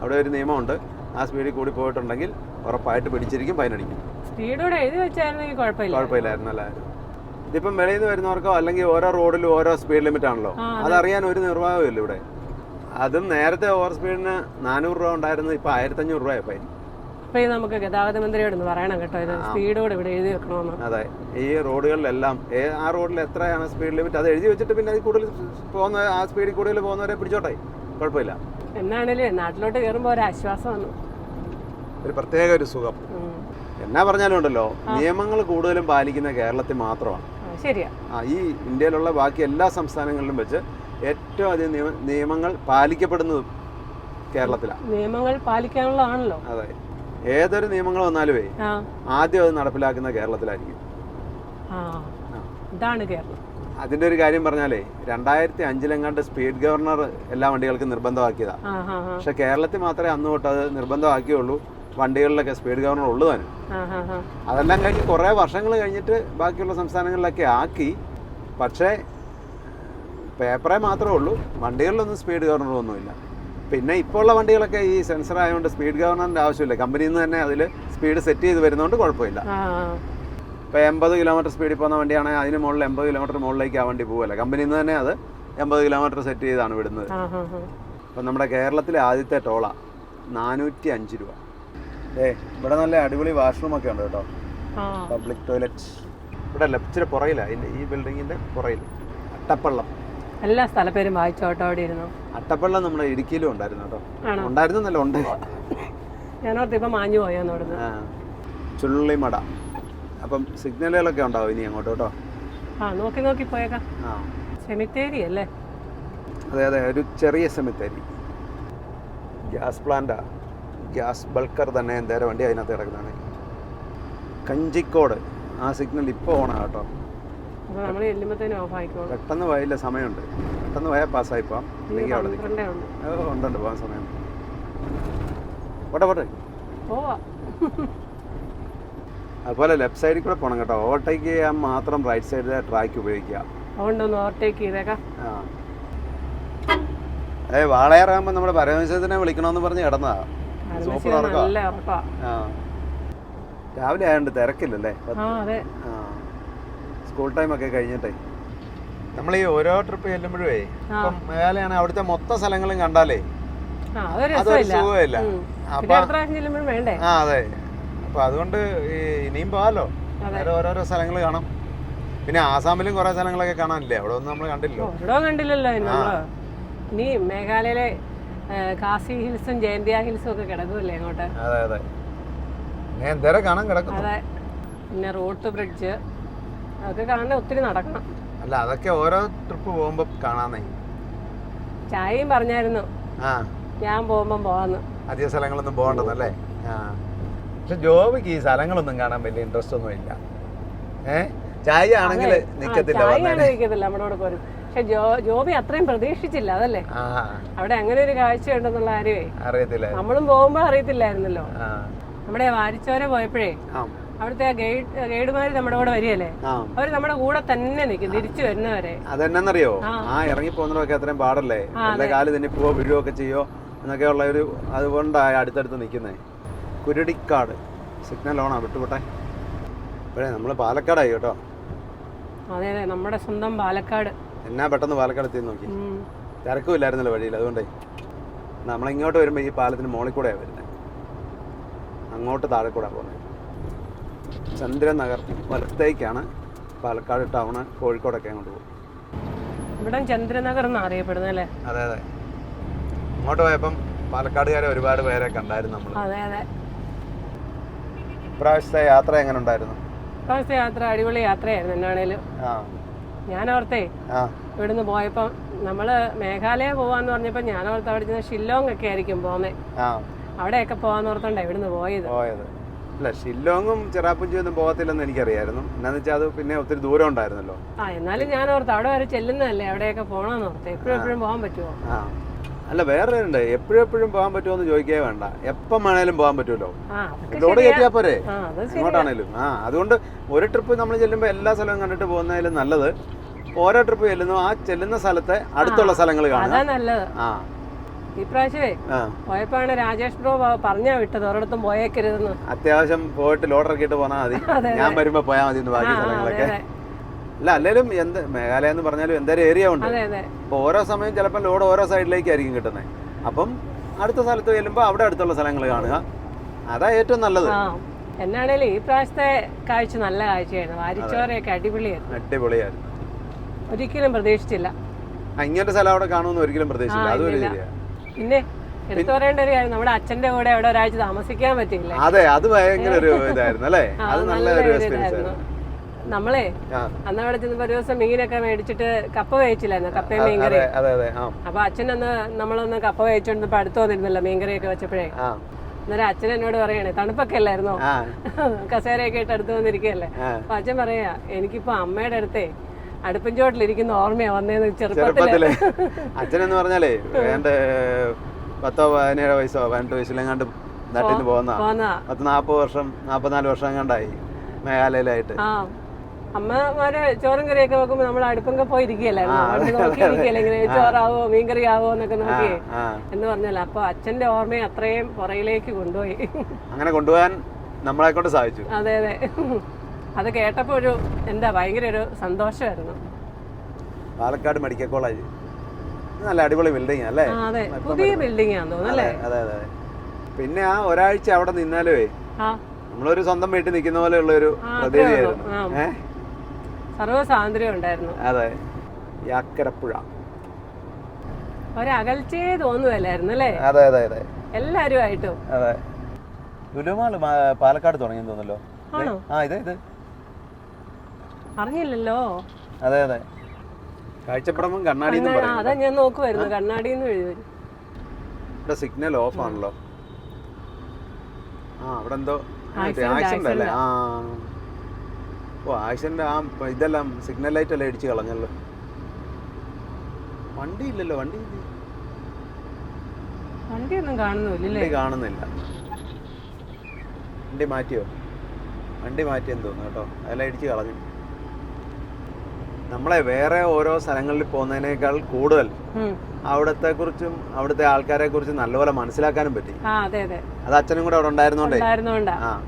അവിടെ ഒരു നിയമമുണ്ട്. ആ സ്പീഡിൽ കൂടി പോയിട്ടുണ്ടെങ്കിൽ ഉറപ്പായിട്ട് പിടിച്ചിരിക്കും ഫൈനടിക്കും. സ്പീഡോടെ എഴുതി വെച്ചായിരുന്നെങ്കിൽ കുഴപ്പമില്ല. കുഴപ്പമില്ലായിരുന്നു അല്ലായിരുന്നു ഇതിപ്പം വെളിയിൽ നിന്ന് വരുന്നവർക്കോ അല്ലെങ്കിൽ ഓരോ റോഡിലും ഓരോ സ്പീഡ് ലിമിറ്റ് ആണല്ലോ. അതറിയാൻ ഒരു നിർവാഹമില്ല ഇവിടെ. അതും നേരത്തെ ഓവർ സ്പീഡിന് നാനൂറ് രൂപ ഉണ്ടായിരുന്നു ഇപ്പൊ ആയിരത്തഞ്ഞൂറ് രൂപ ഫൈൻ അപ്പൊ ഇത് നമുക്ക് ഗതാഗത മന്ത്രിയോട് പറയണം കേട്ടോ. ഇത് സ്പീഡോടെ ഇവിടെ എഴുതി വെക്കണമെന്ന് അതെ. ഈ റോഡുകളിലെല്ലാം ഏ- ആ റോഡിൽ എത്രയാണ് സ്പീഡ് ലിമിറ്റ് അത് എഴുതി വെച്ചിട്ട് പിന്നെ അതിൽ കൂടുതൽ പോകുന്ന ആ സ്പീഡിൽ കൂടുതൽ പോകുന്നവരെ പിടിച്ചോട്ടെ. കുഴപ്പമില്ല. എന്നാണേലും നാട്ടിലോട്ട് കയറുമ്പോൾ ഒരു ആശ്വാസമാണ് ഒരു പ്രത്യേക ഒരു സുഖം. എന്നാ പറഞ്ഞാലും ഉണ്ടല്ലോ നിയമങ്ങൾ കൂടുതലും പാലിക്കുന്ന കേരളത്തിൽ മാത്രമാണ്. ശരിയാ. ഈ ഇന്ത്യയിലുള്ള ബാക്കി എല്ലാ സംസ്ഥാനങ്ങളിലും വെച്ച് ഏറ്റവും അധികം നിയമങ്ങൾ പാലിക്കപ്പെടുന്നതും കേരളത്തിലാണ് നിയമങ്ങൾ പാലിക്കാനുള്ളതാണല്ലോ. അതെ. ഏതൊരു നിയമങ്ങൾ വന്നാലുമേ ആ. ആദ്യം അത് നടപ്പിലാക്കുന്ന കേരളത്തിലായിരിക്കും. ഇതാണ് കേരളം. അതിന്റെ ഒരു കാര്യം പറഞ്ഞാലേ രണ്ടായിരത്തി അഞ്ചിലെങ്ങാണ്ട് സ്പീഡ് ഗവർണർ എല്ലാ വണ്ടികൾക്കും നിർബന്ധമാക്കിയതാ. ആ ഹാ ഹാ. പക്ഷെ കേരളത്തിൽ മാത്രമേ അന്ന് തൊട്ട് അത് നിർബന്ധമാക്കിയുള്ളൂ. വണ്ടികളിലൊക്കെ സ്പീഡ് ഗവർണർ ഉള്ളു തന്നെ ആ ഹാ ഹാ അതെല്ലാം കഴിഞ്ഞ് കുറേ വർഷങ്ങൾ കഴിഞ്ഞിട്ട് ബാക്കിയുള്ള സംസ്ഥാനങ്ങളിലൊക്കെ ആക്കി. പക്ഷേ പേപ്പറേ മാത്രമേ ഉള്ളൂ. വണ്ടികളിലൊന്നും സ്പീഡ് ഗവർണർ ഒന്നുമില്ല. പിന്നെ ഇപ്പോൾ ഉള്ള വണ്ടികളൊക്കെ ഈ സെൻസർ ആയതുകൊണ്ട് സ്പീഡ് ഗവർണറിന്റെ ആവശ്യമില്ല. കമ്പനിയിൽ നിന്ന് തന്നെ അതിൽ സ്പീഡ് സെറ്റ് ചെയ്ത് വരുന്നതുകൊണ്ട് കുഴപ്പമില്ല. ഇപ്പോൾ എൺപത് കിലോമീറ്റർ സ്പീഡിൽ പോകുന്ന വണ്ടിയാണെങ്കിൽ അതിന് മുകളിൽ എൺപത് കിലോമീറ്റർ മുകളിലേക്ക് ആ വണ്ടി പോകുമല്ലോ കമ്പനിയിൽ നിന്ന് തന്നെ അത് എൺപത് കിലോമീറ്റർ സെറ്റ് ചെയ്താണ് വിടുന്നത്. അപ്പം നമ്മുടെ കേരളത്തിലെ ആദ്യത്തെ ടോള നാനൂറ്റി അഞ്ച് രൂപ. ഇവിടെ നല്ല അടിപൊളി വാഷ്റൂം ഒക്കെ ഉണ്ട് കേട്ടോ. ആ. പബ്ലിക് ടോയ്ലറ്റ് ഇവിടെ അല്ല ഇച്ചിരി പുറയില്ല ഈ ബിൽഡിങ്ങിന്റെ പുറയിൽ. അട്ടപ്പള്ളം. എല്ലാ സ്ഥലപ്പേരും വായിച്ചോട്ടോ അവിടെ ഇരുന്നു. അട്ടപ്പള്ളം നമ്മുടെ ഇടുക്കിയിലും ഉണ്ടായിരുന്നു കേട്ടോ. ഉണ്ടായിരുന്നു ഉണ്ടായിരുന്നല്ല ഉണ്ട്. ഞാനോർത്ത് ഇപ്പൊ മാഞ്ഞു പോയോന്ന് അവിടുന്ന് ചുള്ളിമട. അപ്പം സിഗ്നലുകളൊക്കെ ഉണ്ടാവും ഇനി അങ്ങോട്ട് കേട്ടോ. ആ നോക്കി നോക്കി പോയേക്കാം. ആ. സെമിത്തേരി അല്ലേ? അതെ അതെ ഒരു ചെറിയ സെമിത്തേരി ഗ്യാസ് പ്ലാന്റാ ഗ്യാസ് ബൾക്കർ തന്നെ എന്തേരം വണ്ടി അതിനകത്ത് കിടക്കുന്നതാണ്. കഞ്ചിക്കോട്. ആ സിഗ്നൽ ഇപ്പോൾ ഓണാ കേട്ടോ. പെട്ടെന്ന് പോയില്ല സമയമുണ്ട്. പെട്ടെന്ന് പോയാൽ പാസ്സായി പോവാം. അല്ലെങ്കിൽ അവിടെ ഉണ്ടുണ്ട് പോകാൻ സമയം. പോട്ടെ അതുപോലെ ലെഫ്റ്റ് സൈഡിൽ കൂടെ പോകണം കേട്ടോ. ഓവർടേക്ക് ചെയ്യാൻ മാത്രം റൈറ്റ് സൈഡിലെ ട്രാക്ക് ഉപയോഗിക്കുക. അതുകൊണ്ടൊന്ന് ഓവർടേക്ക് ചെയ്തേക്കാം. ആ. അതെ വാളയാറാകുമ്പോൾ നമ്മുടെ പരമേശ്വരത്തിനെ വിളിക്കണമെന്ന് പറഞ്ഞ് കിടന്നതാ. സൂപ്പർ നല്ല ഉറപ്പാ. രാവിലെ ആയതുകൊണ്ട് തിരക്കില്ലല്ലേ? സ്കൂൾ ടൈം ഒക്കെ കഴിഞ്ഞിട്ടേ. നമ്മൾ ഈ ഓരോ ട്രിപ്പ് ചെല്ലുമ്പോഴേ ഇപ്പം മേഘാലയാണ് അവിടുത്തെ മൊത്തം സ്ഥലങ്ങളും കണ്ടാലേ അതൊരു സുഖമില്ല. ആ അതെ. അപ്പൊ അതുകൊണ്ട് ഈ ഇനിയും പോകാലോ. ഓരോരോ സ്ഥലങ്ങൾ കാണാം. പിന്നെ ആസാമിലും കുറെ സ്ഥലങ്ങളൊക്കെ കാണാനില്ലേ? അവിടെ ഒന്നും നമ്മൾ കണ്ടില്ലല്ലോ. കണ്ടില്ലല്ലോ ഇനി മേഘാലയയിലെ കാസി ഹിൽസും ജയന്തിയ ഹിൽസും ഒക്കെ കിടക്കുമല്ലേ അങ്ങോട്ട്? അതെ അതെ. ഞാൻ കാണാൻ അതെ. പിന്നെ റോട്ട് ബ്രിഡ്ജ്. അതൊക്കെ കാണാൻ ഒത്തിരി നടക്കണം. അല്ല അതൊക്കെ ഓരോ ട്രിപ്പ് പോകുമ്പോ കാണാന്നേ. ചായയും പറഞ്ഞായിരുന്നു. ഞാൻ പോകുമ്പോ പോവാന്ന്. അധിക സ്ഥലങ്ങളൊന്നും പോകണ്ടെന്നല്ലേ ആ. പക്ഷെ ജോബിക്ക് ഈ സ്ഥലങ്ങളൊന്നും കാണാൻ വലിയ ഇൻട്രസ്റ്റ് ഒന്നും ഇല്ല ഏഹ് ചായ ആണെങ്കിൽ നിക്കത്തില്ല. നമ്മുടെ കൂടെ പോരും. പക്ഷെ ജോ ജോബി അത്രയും പ്രതീക്ഷിച്ചില്ല അതല്ലേ? അവിടെ അങ്ങനെ ഒരു കാഴ്ച ഉണ്ടെന്നുള്ള കാര്യമേ. അറിയത്തില്ല നമ്മളും പോകുമ്പോ അറിയത്തില്ലായിരുന്നല്ലോ. നമ്മുടെ വാരിച്ചോര പോയപ്പോഴേ അവിടുത്തെ ഗൈഡ് ഗൈഡുമാര് നമ്മുടെ കൂടെ വരികയല്ലേ? അവർ നമ്മുടെ കൂടെ തന്നെ നിൽക്കും തിരിച്ചു വരുന്നവരെ. അതെന്നറിയോ? ആ. ആ ഇറങ്ങി പോകുന്നതൊക്കെ അത്രയും പാടല്ലേ? നല്ല കാൽ തന്നെ പോവോ വീഴുവോ ഒക്കെ ചെയ്യോ എന്നൊക്കെ ഉള്ള ഒരു അതുകൊണ്ടാണ് അടുത്തടുത്ത് നിൽക്കുന്നത്. കുരുടിക്കാട്. സിഗ്നൽ ഓണാ വിട്ടുപോട്ടെ. ഇപ്പോഴേ നമ്മൾ പാലക്കാടായി കേട്ടോ. അതെ അതെ നമ്മുടെ സ്വന്തം പാലക്കാട്. എന്നാ പെട്ടെന്ന് പാലക്കാട് എത്തി നോക്കി. ഉം. തിരക്കും ഇല്ലായിരുന്നല്ലോ വഴിയിൽ. അതുകൊണ്ടേ നമ്മളിങ്ങോട്ട് വരുമ്പോൾ ഈ പാലത്തിന് മുകളിൽ കൂടെയാണ് വരുന്നത് അങ്ങോട്ട് താഴെ കൂടെ പോകുന്നത് ചന്ദ്രനഗർ വലത്തേക്കാണ് പാലക്കാട് ടൗണ് കോഴിക്കോടൊക്കെ അങ്ങോട്ട് പോകും. ഇവിടെ ചന്ദ്രനഗർ എന്നാ അറിയപ്പെടുന്നത് അല്ലേ? അതെ അതെ. അങ്ങോട്ട് പോയപ്പം പാലക്കാടുകാരെ ഒരുപാട് പേരെ കണ്ടായിരുന്നു നമ്മൾ അതെ അതെ. ഇപ്രാവശ്യത്തെ യാത്ര എങ്ങനെ ഉണ്ടായിരുന്നു? ഇപ്രാവശ്യത്തെ യാത്ര അടിപൊളി യാത്രയായിരുന്നു എന്നാണേലും. ആ. ഞാൻ ഓർത്തേ ഇവിടുന്ന് പോയപ്പോ നമ്മൾ മേഘാലയ പോവാന്ന് പറഞ്ഞപ്പോ ഞാൻ ഓർത്ത് അവിടെ ചെന്ന് ഷില്ലോങ് ഒക്കെ ആയിരിക്കും പോന്നെ. അവിടെയൊക്കെ പോവാന്ന് ഓർത്തോണ്ടാ ഇവിടുന്ന് പോയത്. പോയത്. അല്ല ഷില്ലോങ്ങും ചിറാപ്പുഞ്ചി ഒന്നും പോകത്തില്ലെന്ന് എനിക്കറിയായിരുന്നു. എന്നാന്ന് വെച്ചാൽ അത് പിന്നെ ഒത്തിരി ദൂരം ഉണ്ടായിരുന്നല്ലോ. ആ എന്നാലും ഞാൻ ഓർത്ത് അവിടെ വരെ ചെല്ലുന്നതല്ലേ അവിടെയൊക്കെ പോകണമെന്ന് ഓർത്ത്. എപ്പോഴും എപ്പോഴും പോകാൻ പറ്റുമോ ആ. അല്ല വേറെ ഉണ്ട്. എപ്പോഴും എപ്പോഴും പോകാൻ പറ്റുമോ എന്ന് ചോദിക്കേ വേണ്ട. എപ്പം വേണേലും പോകാൻ പറ്റുമല്ലോ ലോഡ്. കയറ്റിയാ പോരെ? ആ എങ്ങോട്ടാണേലും. ആ അതുകൊണ്ട് ഒരു ട്രിപ്പ് നമ്മൾ ചെല്ലുമ്പോൾ എല്ലാ സ്ഥലവും കണ്ടിട്ട് പോകുന്നതിലും നല്ലത്. ഓരോ ട്രിപ്പ് ചെല്ലുന്നു ആ ചെല്ലുന്ന സ്ഥലത്തെ അടുത്തുള്ള സ്ഥലങ്ങൾ കാണാം ആ. ഇപ്രാവശ്യമേ പോയപ്പോഴാണ് രാജേഷ് ബ്രോ പറഞ്ഞാ വിട്ടത്. ഒരിടത്തും പോയേക്കരുതെന്ന്. അത്യാവശ്യം പോയിട്ട് ലോഡ് ഇറക്കിയിട്ട് പോന്നാൽ മതി. ഞാൻ വരുമ്പോ പോയാൽ മതി ബാക്കി സ്ഥലങ്ങളൊക്കെ. അല്ല അല്ലെങ്കിലും എന്ത് മേഘാലയ എന്ന് പറഞ്ഞാലും എന്തേലും ഏരിയ ഉണ്ട്. അപ്പൊ അപ്പോൾ ഓരോ സമയം ചിലപ്പോൾ ലോഡ് ഓരോ സൈഡിലേക്കായിരിക്കും കിട്ടുന്നത് അപ്പം അടുത്ത സ്ഥലത്ത് ചെല്ലുമ്പോൾ അവിടെ അടുത്തുള്ള സ്ഥലങ്ങൾ കാണുക. അതാ ഏറ്റവും നല്ലത്. എന്നാണേലും ഈ പ്രാവശ്യത്തെ കാഴ്ച നല്ല കാഴ്ചയായിരുന്നു. വാരിച്ചോറയൊക്കെ അടിപൊളിയായിരുന്നു. അടിപൊളിയായിരുന്നു. ഒരിക്കലും പ്രതീക്ഷിച്ചില്ല. ഇങ്ങനത്തെ സ്ഥലം അവിടെ കാണുമെന്ന് ഒരിക്കലും പ്രതീക്ഷിച്ചില്ല. അതൊരു പിന്നെ എടുത്തു പറയേണ്ട ഒരു കാര്യം നമ്മുടെ അച്ഛന്റെ കൂടെ അവിടെ ഒരാഴ്ച താമസിക്കാൻ പറ്റില്ല അതെ അത് ഭയങ്കര ഒരു ഇതായിരുന്നു അല്ലേ? അത് നല്ല ഒരു എക്സ്പീരിയൻസ് ആയിരുന്നു. നമ്മളെ? അന്ന് അവിടെ ചെന്നപ്പോ ഒരു ദിവസം മീനൊക്കെ മേടിച്ചിട്ട് കപ്പ വേവിച്ചില്ലായിരുന്നു കപ്പയും മീൻകറി അപ്പൊ അച്ഛനൊന്ന് നമ്മളൊന്ന് കപ്പ വേവിച്ചോണ്ടിപ്പോ അടുത്ത് വന്നിരുന്നല്ലോ മീൻകറിയൊക്കെ വെച്ചപ്പോഴേ. ആ. അന്നേരം അച്ഛൻ എന്നോട് പറയണേ തണുപ്പൊക്കെ അല്ലായിരുന്നോ? കസേരയൊക്കെ ഇട്ട് അടുത്ത് വന്നിരിക്കുകയല്ലേ. അപ്പൊ അച്ഛൻ പറയാ എനിക്കിപ്പോ അമ്മയുടെ അടുത്തേ അടുപ്പിൻ ചോട്ടിലിരിക്കുന്ന ഓർമ്മയാ വന്നേന്ന് ചെറുപ്പത്തിൽ. അച്ഛനെന്ന് പറഞ്ഞാലേ എന്റെ പത്തോ പതിനേഴോ വയസ്സോ പതിനെട്ട് വയസ്സിലെങ്ങാണ്ട് നാട്ടിൽ നിന്ന് പോകുന്ന പത്ത് നാപ്പത് വർഷം നാപ്പത്തിനാല് വർഷം എങ്ങാണ്ടായി മേഘാലയയിലായിട്ട്. ആ. അമ്മമാര് ചോറും കറിയൊക്കെ വെക്കുമ്പോ നമ്മൾ അടുപ്പൊക്കെ പോയിരിക്കുകയല്ലേ? നോക്കിയിരിക്കല്ലേ ഇങ്ങനെ ചോറാവോ മീൻകറി ആവോ എന്നൊക്കെ നോക്കിയേ. എന്ന് പറഞ്ഞല്ല അപ്പൊ അച്ഛന്റെ ഓർമ്മയെ അത്രയും പുറയിലേക്ക് കൊണ്ടുപോയി. അങ്ങനെ കൊണ്ടുപോകാൻ നമ്മളെ കൊണ്ട് സാധിച്ചു. അതെ അതെ. അത് കേട്ടപ്പോ ഒരു എന്താ ഭയങ്കര ഒരു സന്തോഷമായിരുന്നു. Palakkad medical college. നല്ല അടിപൊളി ബിൽഡിംഗ് അല്ലേ? പുതിയ ബിൽഡിംഗ് ആണെന്ന് അതെ അതെ പിന്നെ ആ ഒരാഴ്ച അവിടെ നിന്നാലേ നമ്മളൊരു സ്വന്തം വീട്ടിൽ നിൽക്കുന്ന പോലെയുള്ള ഒരു പ്രതീതിയായിരുന്നു. ഏഹ് സർവ സ്വാതന്ത്ര്യം ഉണ്ടായിരുന്നു അതെ യാക്കരപ്പുഴ ഒരകൽച്ചയെ തോന്നുവല്ലായിരുന്നു അല്ലേ? അതെ അതെ അതെ. എല്ലാരും ആയിട്ടും അതെ. ലുലുമാൾ പാലക്കാട് തുടങ്ങി തോന്നല്ലോ ആ ഇത് ഇത്. അറിഞ്ഞില്ലല്ലോ. അതെ അതെ. കാഴ്ചപ്പടമും കണ്ണാടി അതാ ഞാൻ നോക്കുമായിരുന്നു കണ്ണാടി ഇവിടെ സിഗ്നൽ ഓഫ് ആണല്ലോ. ആ അവിടെ എന്തോ ആക്സിഡന്റ് അല്ലേ? ആ. ഓ ആക്സിഡന്റ് ആ ഇതെല്ലാം സിഗ്നൽ ലൈറ്റ് എല്ലാം ഇടിച്ച് കളഞ്ഞല്ലോ വണ്ടി ഇല്ലല്ലോ വണ്ടി വണ്ടിയൊന്നും കാണുന്നില്ല വണ്ടി കാണുന്നില്ല. വണ്ടി മാറ്റിയോ? വണ്ടി മാറ്റിയെന്ന് തോന്നുന്നു കേട്ടോ. അതെല്ലാം ഇടിച്ച് കളഞ്ഞു. നമ്മളെ വേറെ ഓരോ സ്ഥലങ്ങളിൽ പോകുന്നതിനേക്കാൾ കൂടുതൽ അവിടത്തെ കുറിച്ചും അവിടുത്തെ ആൾക്കാരെ കുറിച്ചും നല്ലപോലെ മനസ്സിലാക്കാനും പറ്റി. അതെ അച്ഛനും കൂടെ അവിടെ ഉണ്ടായിരുന്നോണ്ടേ.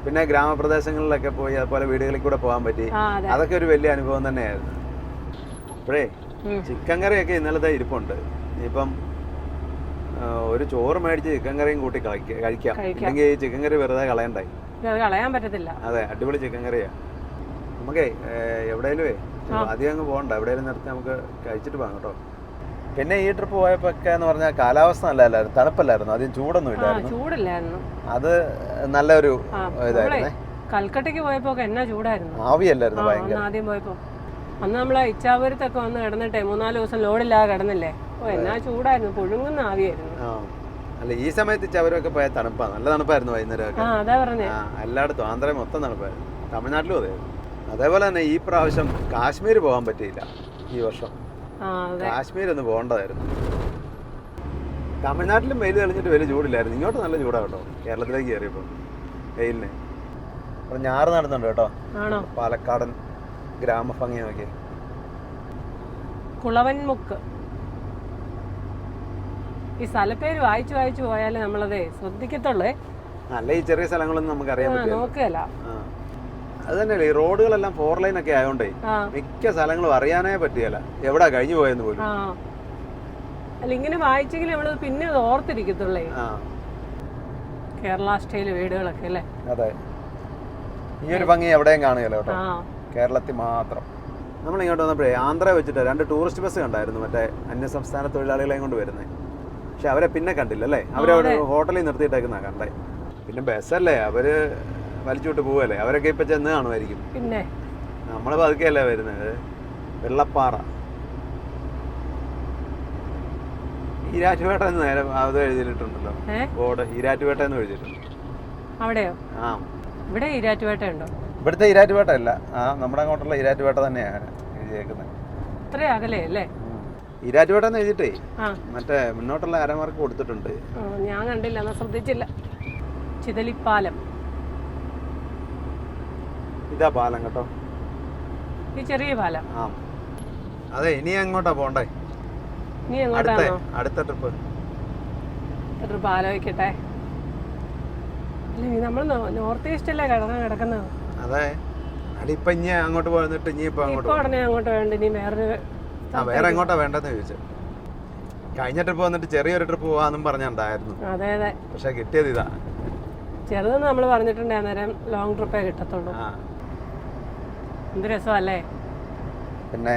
പിന്നെ ഗ്രാമപ്രദേശങ്ങളിലൊക്കെ പോയി അതുപോലെ വീടുകളിൽ കൂടെ പോകാൻ പറ്റി. അതൊക്കെ ഒരു വലിയ അനുഭവം തന്നെയായിരുന്നു. അപ്പോഴേ. ചിക്കൻ കറിയൊക്കെ ഇന്നലത്തെ ഇരിപ്പുണ്ട്. ഇപ്പം ഒരു ചോറ് മേടിച്ച് ചിക്കൻ കറിയും കൂട്ടി കഴിക്ക- അല്ലെങ്കിൽ ചിക്കൻ കറി വെറുതെ കളയണ്ടായി. കളയാൻ പറ്റത്തില്ല. അതെ അടിപൊളി ചിക്കൻ കറിയാ. നമുക്കേ എവിടെയെങ്കിലും അധികം അങ്ങ് പോകണ്ട. എവിടെയെങ്കിലും നിർത്തി നമുക്ക് കഴിച്ചിട്ട് പോകാം കേട്ടോ. പിന്നെ ഈ ട്രിപ്പ് പോയപ്പോ ഒക്കെ എന്ന് പറഞ്ഞാൽ കാലാവസ്ഥ നല്ലതല്ലായിരുന്നു. തണുപ്പല്ലായിരുന്നു. അധികം ചൂടൊന്നും ഇല്ലായിരുന്നു. ചൂടില്ലായിരുന്നു. അത് നല്ലൊരു ഇതായിരുന്നു. കൽക്കട്ടയ്ക്ക് പോയപ്പോ എന്നാ ചൂടായിരുന്നു? ആവിയല്ലായിരുന്നു ഭയങ്കര. ആദ്യം പോയപ്പോ. അന്ന് നമ്മളെ ഇച്ചാപുരത്തൊക്കെ വന്ന് കിടന്നിട്ടേ മൂന്നാൽ ദിവസം ലോഡില്ലാതെ കിടന്നില്ലേ? ഓ എന്നാ ചൂടായിരുന്നു. പുഴുങ്ങുന്ന ആവിയായിരുന്നു. അല്ല ഈ സമയത്ത് ഇച്ചാപുരമൊക്കെ പോയ തണുപ്പാ. നല്ല തണുപ്പായിരുന്നു വൈകുന്നേരം അതാ പറഞ്ഞേ. എല്ലായിടത്തും. ആന്ധ്ര മൊത്തം തണുപ്പായിരുന്നു. തമിഴ്നാട്ടിലും അതെ. അതേപോലെ തന്നെ ഈ പ്രാവശ്യം കാശ്മീർ പോകാൻ പറ്റിയില്ല ഈ വർഷം. കാശ്മീർ ഒന്ന് പോകേണ്ടതായിരുന്നു. തമിഴ്നാട്ടിലും വെയിൽ തെളിഞ്ഞിട്ട് വലിയ ചൂടില്ലായിരുന്നു. ഇങ്ങോട്ട് നല്ല ചൂടാണ് കേട്ടോ. കേരളത്തിലേക്ക് കയറിയപ്പോൾ വെയിലിന്. അപ്പം ഞാറ് നടന്നുണ്ട് കേട്ടോ. പാലക്കാടൻ ഗ്രാമഭംഗി നോക്കി. കുളവൻമുക്ക് ഈ സ്ഥലപ്പേര് വായിച്ചു വായിച്ചു പോയാലേ നമ്മളതേ ശ്രദ്ധിക്കത്തുള്ളേ. നല്ല ഈ ചെറിയ സ്ഥലങ്ങളൊന്നും നമുക്ക് അറിയാൻ നോക്കുകയല്ല. അത് തന്നെയല്ലേ ഈ റോഡുകളെല്ലാം ഫോർ ലൈൻ ഒക്കെ ആയതുകൊണ്ടേ മിക്ക സ്ഥലങ്ങളും അറിയാനേ പറ്റിയല്ല. എവിടാ കഴിഞ്ഞു പോയെന്ന് പോലും. അല്ല ഇങ്ങനെ വായിച്ചെങ്കിൽ നമ്മൾ പിന്നെ ഓർത്തിരിക്കത്തുള്ളേ. കേരള സ്റ്റൈൽ വീടുകളൊക്കെ അല്ലേ? അതെ. ഈ ഒരു ഭംഗി എവിടെയും കാണുകയല്ലോ കേട്ടോ. കേരളത്തിൽ മാത്രം. നമ്മൾ ഇങ്ങോട്ട് വന്നപ്പോഴേ ആന്ധ്ര വെച്ചിട്ട് രണ്ട് ടൂറിസ്റ്റ് ബസ് കണ്ടായിരുന്നു മറ്റേ അന്യസംസ്ഥാന തൊഴിലാളികളെയും കൊണ്ട് വരുന്നത് പക്ഷെ അവരെ പിന്നെ കണ്ടില്ല അല്ലേ? അവരവിടെ ഹോട്ടലിൽ നിർത്തിയിട്ടേക്കുന്ന കണ്ടേ. പിന്നെ ബസ്സല്ലേ? അവർ വലിച്ചുവിട്ട് പോവല്ലേ അവരൊക്കെ ഇപ്പൊ ചെന്ന് കാണുമായിരിക്കും. പിന്നെ? നമ്മൾ പതുക്കെയല്ലേ വരുന്നത്. വെള്ളപ്പാറ. ഹീരാറ്റുപേട്ട എന്ന് നേരെ അത് എഴുതിയിട്ടുണ്ടല്ലോ ബോർഡ്. ഹീരാറ്റുപേട്ട എന്ന് എഴുതിയിട്ടുണ്ട്. അവിടെയോ? ആ. ഇവിടെ ഉണ്ടോ ഇവിടുത്തെ ഈരാറ്റുപേട്ട അല്ല ആ നമ്മുടെ അങ്ങോട്ടുള്ള ഈരാറ്റുപേട്ട തന്നെയാണ് എഴുതിയേക്കുന്നത്. ഇത്ര അകലെ അല്ലേ? ഈരാറ്റുപേട്ട എന്ന് എഴുതിട്ടേ മറ്റേ മുന്നോട്ടുള്ള അരമാർക്ക് കൊടുത്തിട്ടുണ്ട്. ഞാൻ കണ്ടില്ല. ശ്രദ്ധിച്ചില്ല. ചിതലിപ്പാലം. ഇതാ പാലം കേട്ടോ. ഈ ചെറിയ പാലം. ആ. അതെ ഇനി അങ്ങോട്ടാ പോണ്ടേ? ഇനി അടുത്ത എങ്ങോട്ടാണോ അടുത്ത ട്രിപ്പ്. വയ്ക്കട്ടെ അല്ല നമ്മൾ നോർത്ത് ഈസ്റ്റ് അല്ലേ കിടക്കാൻ കിടക്കുന്നത് അതെ അടിയിപ്പൊ ഇനി അങ്ങോട്ട് പോന്നിട്ട് ഇനി ഇപ്പൊ അങ്ങോട്ട് ഇപ്പൊ പോ. ഉടനെ അങ്ങോട്ട് വേണ്ട ഇനി വേറൊരു ആ വേറെ എങ്ങോട്ടാ വേണ്ടെന്ന് ചോദിച്ചു. കഴിഞ്ഞ ട്രിപ്പ് വന്നിട്ട് ചെറിയൊരു ട്രിപ്പ് പോവാന്നും പറഞ്ഞുണ്ടായിരുന്നു. അതെ അതെ. പക്ഷെ കിട്ടിയത് ഇതാ. ചെറുതെന്ന് നമ്മൾ പറഞ്ഞിട്ടുണ്ടായിരുന്നേരം ലോങ് ട്രിപ്പേ കിട്ടത്തുള്ളൂ. ആ. എന്ത് രസമല്ലേ? പിന്നെ?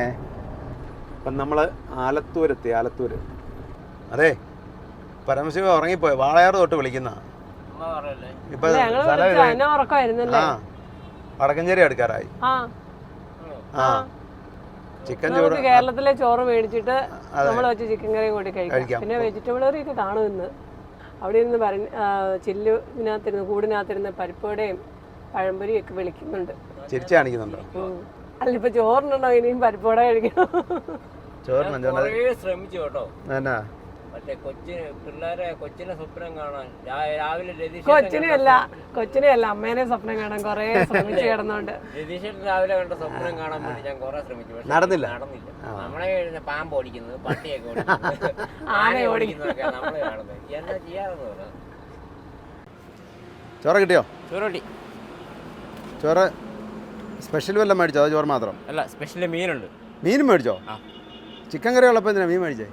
ഇപ്പം നമ്മൾ ആലത്തൂരെത്തി ആലത്തൂര്. അതെ പരമശിവ ഉറങ്ങിപ്പോയി. വാളയാർ തൊട്ട് വിളിക്കുന്ന. ഇപ്പൊ സ്ഥലം ആ വടക്കഞ്ചേരി അടുക്കാറായി. ആ. ആ. ചിക്കൻ ചോറ് നമുക്ക് കേരളത്തിലെ ചോറ് മേടിച്ചിട്ട് നമ്മൾ വെച്ച് ചിക്കൻ കറിയും കൂടി കഴിക്കാം. കഴിക്കാം. പിന്നെ വെജിറ്റബിൾ കറി ഒക്കെ കാണും ഇന്ന്. അവിടെ ഇരുന്ന് പറഞ്ഞ് ചില്ലിനകത്തിരുന്ന് കൂടിനകത്തിരുന്ന് പരിപ്പുവടയും പഴംപൊരിയും ഒക്കെ വിളിക്കുന്നുണ്ട്. ചിരിച്ചു കാണിക്കുന്നുണ്ടോ? ഉം. അല്ല ഇപ്പൊ ചോറിനുണ്ടോ? ഇനിയും പരിപ്പോടെ കഴിക്കണം? ചോറിനോ ചോറിന് ശ്രമിച്ചു കേട്ടോ. എന്നാ? മറ്റേ കൊച്ചിന് പിള്ളേരെ കൊച്ചിനെ സ്വപ്നം കാണാൻ. രാവിലെ രതീഷ് കൊച്ചിനെ അല്ല കൊച്ചിനെ അല്ല അമ്മേനെ സ്വപ്നം കാണാൻ കൊറേ ശ്രമിച്ചു കിടന്നോണ്ട്. രാവിലെ കണ്ട സ്വപ്നം കാണാൻ വേണ്ടി ഞാൻ കുറെ ശ്രമിച്ചു. നടന്നില്ല? നടന്നില്ല. നമ്മളെ കഴിഞ്ഞ പാമ്പ് ഓടിക്കുന്നത് പട്ടിയൊക്കെ ഓടിക്കുന്നത് ആന ഓടിക്കുന്നതൊക്കെ നമ്മൾ കാണുന്നത്. എന്നാ ചെയ്യാറെന്ന് പറഞ്ഞു ചോറ് കിട്ടിയോ? ചുരുട്ടി ചോറ് സ്പെഷ്യൽ വല്ലതും മേടിച്ചോ? അതോ ചോറ് മാത്രം. അല്ല സ്പെഷ്യൽ മീനുണ്ട്. മീൻ മേടിച്ചോ? ചിക്കൻ കറി ഉള്ളപ്പോൾ എന്തിനാ മീൻ മേടിച്ചേ?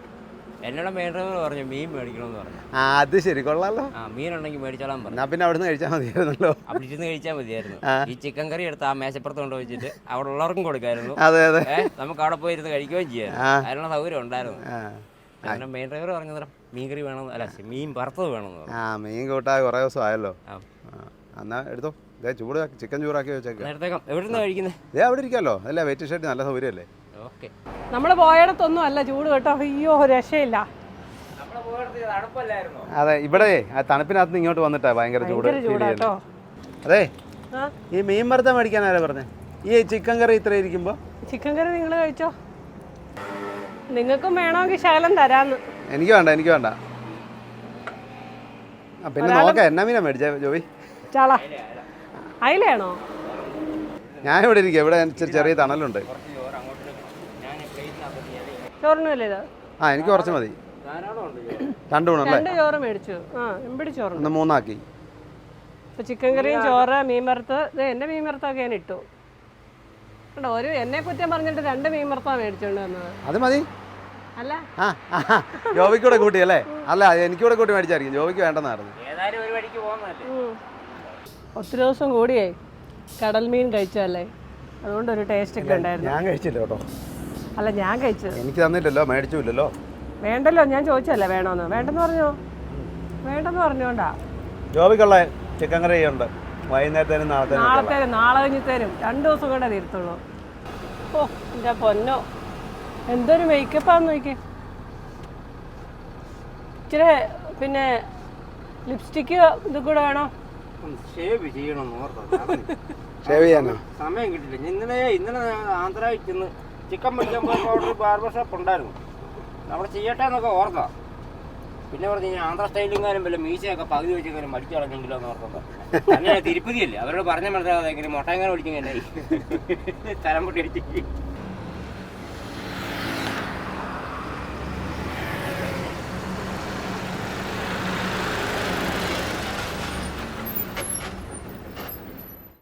എന്നോട് മെയിൻ ഡ്രൈവർ പറഞ്ഞു മീൻ മേടിക്കണമെന്ന് പറഞ്ഞു. ആ അത് ശരി കൊള്ളാലോ. ആ മീൻ ഉണ്ടെങ്കിൽ മേടിച്ചോളാൻ പറഞ്ഞു. എന്നാ പിന്നെ അവിടുന്ന് കഴിച്ചാൽ മതിയായിരുന്നല്ലോ. അവിടെ ഇരുന്ന് കഴിച്ചാൽ മതിയായിരുന്നു. ഈ ചിക്കൻ കറി എടുത്ത് ആ മേശപ്പുറത്ത് കൊണ്ട് വെച്ചിട്ട് അവിടെ ഉള്ളവർക്കും കൊടുക്കായിരുന്നു. അതെ അതെ. നമുക്ക് അവിടെ പോയി ഇരുന്ന് കഴിക്കുകയും ചെയ്യാം. അതിനുള്ള സൗകര്യം ഉണ്ടായിരുന്നു. അങ്ങനെ മെയിൻ ഡ്രൈവർ പറഞ്ഞു മീൻ കറി വേണം അല്ല മീൻ വറുത്തത് വേണമെന്ന് ആ മീൻ കൂട്ടാ കുറേ ദിവസം ആയല്ലോ. എന്നാ എടുത്തോ. ഇതേ ചൂട് ചിക്കൻ ചൂടാക്കി വെച്ചേക്കാം. നേരത്തേക്കാം എവിടെ നിന്ന് കഴിക്കുന്നത് ഇതേ അവിടെ ഇരിക്കാമല്ലോ അല്ല വെയിറ്റ് ഷർട്ട് നല്ല സൗകര്യമല്ലേ? ഓക്കെ. നമ്മൾ പോയിടത്തൊന്നും അല്ല ചൂട് കേട്ടോ. അയ്യോ രക്ഷയില്ല. അതെ ഇവിടെ ആ തണുപ്പിനകത്ത് ഇങ്ങോട്ട് വന്നിട്ടാ ഭയങ്കര ചൂട്. ഭയങ്കര ഫീൽ ചൂടാട്ടോ അതെ ആ? ഈ മീൻ മർദ്ദം മേടിക്കാൻ ആരാ പറഞ്ഞേ? ഈ ചിക്കൻ കറി ഇത്ര ഇരിക്കുമ്പോൾ ചിക്കൻ കറി നിങ്ങൾ കഴിച്ചോ? നിങ്ങൾക്കും വേണമെങ്കിൽ ശകലം തരാന്ന്. എനിക്ക് വേണ്ട എനിക്ക് വേണ്ട. ആ പിന്നെ നോക്കാം എന്നാ മീനാ മേടിച്ചേ ജോബി? ചാള. അയിലാണോ ഞാൻ ഇവിടെ ഇരിക്കുക ഇവിടെ ചെറിയ തണലുണ്ട്. ചോറിനല്ലേ ഇത്? ആ എനിക്ക് കുറച്ച് മതി. രണ്ടു ഗുണല്ലേ രണ്ട് ചോറ് മേടിച്ചു. ആ എമ്പടി ചോറുണ്ട്. മൂന്നാക്കി. ഇപ്പൊ ചിക്കൻ കറിയും ചോറ് മീൻ വറുത്ത് ഇത് എന്റെ മീൻ വറുത്തൊക്കെ ഞാൻ ഇട്ടു. കണ്ടോ ഒരു എന്നെ കുറ്റം പറഞ്ഞിട്ട് രണ്ട് മീൻ വറുത്താണ് മേടിച്ചോണ്ട് വന്നത്. അത് മതി. അല്ല. ആ ആ, കൂടെ കൂട്ടി അല്ലേ? അല്ല എനിക്കൂടെ കൂട്ടി മേടിച്ചായിരിക്കും. ജോബിക്ക് വേണ്ടെന്നായിരുന്നു. ഏതായാലും ഒരു വഴിക്ക് പോകുന്നതല്ലേ. ഒത്തിരി ദിവസം കൂടിയേ കടൽ മീൻ കഴിച്ചല്ലേ അതുകൊണ്ട് ഒരു ടേസ്റ്റ് ഒക്കെ ഉണ്ടായിരുന്നു. ഞാൻ കഴിച്ചില്ല കേട്ടോ. അല്ല ഞാൻ കഴിച്ചത്. എനിക്ക് തന്നില്ലല്ലോ മേടിച്ചില്ലല്ലോ വേണ്ടല്ലോ ഞാൻ ചോദിച്ചല്ലേ വേണോന്ന്? വേണ്ടെന്ന് പറഞ്ഞോ? വേണ്ടെന്ന് പറഞ്ഞോണ്ടാ. ജോബിക്കുള്ള ചിക്കൻ കറി ഉണ്ട്. വൈകുന്നേരത്തേനും നാളത്തേനും നാളെ കഴിഞ്ഞ് തരും രണ്ട് ദിവസം കൂടെ തീരത്തുള്ളൂ ഓ എന്റെ പൊന്നോ. എന്തൊരു മേക്കപ്പാന്ന് നോക്കി ഇച്ചിരി പിന്നെ ലിപ്സ്റ്റിക്ക് ഇത് കൂടെ വേണോ? ഷേവ് ചെയ്യണം ഓർത്തത്. ഷേവ് ചെയ്യാനോ? സമയം കിട്ടില്ല. ഇന്നലെ ഇന്നലെ ആന്ധ്രയിൽ ചെന്ന് ചിക്കൻ പിടിക്കാൻ പോയപ്പോൾ അവിടെ ഒരു ബാർബർ ഷോപ്പ് ഉണ്ടായിരുന്നു. അവിടെ ചെയ്യട്ടെ എന്നൊക്കെ ഓർത്താ പിന്നെ പറഞ്ഞു ആന്ധ്ര സ്റ്റൈലിങ്ങാനും വല്ല മീശയൊക്കെ പകുതി വെച്ചെങ്കിലും മടിച്ചു കളഞ്ഞെങ്കിലോ എന്ന് ഓർത്തത് അങ്ങനെ തിരുപ്പതിയല്ലേ? അവരോട് പറഞ്ഞ മനസ്സിലാകാതെ എങ്ങനെ മുട്ടയെങ്ങനെ എന്നെ തരം പൊട്ടി അടിച്ച്.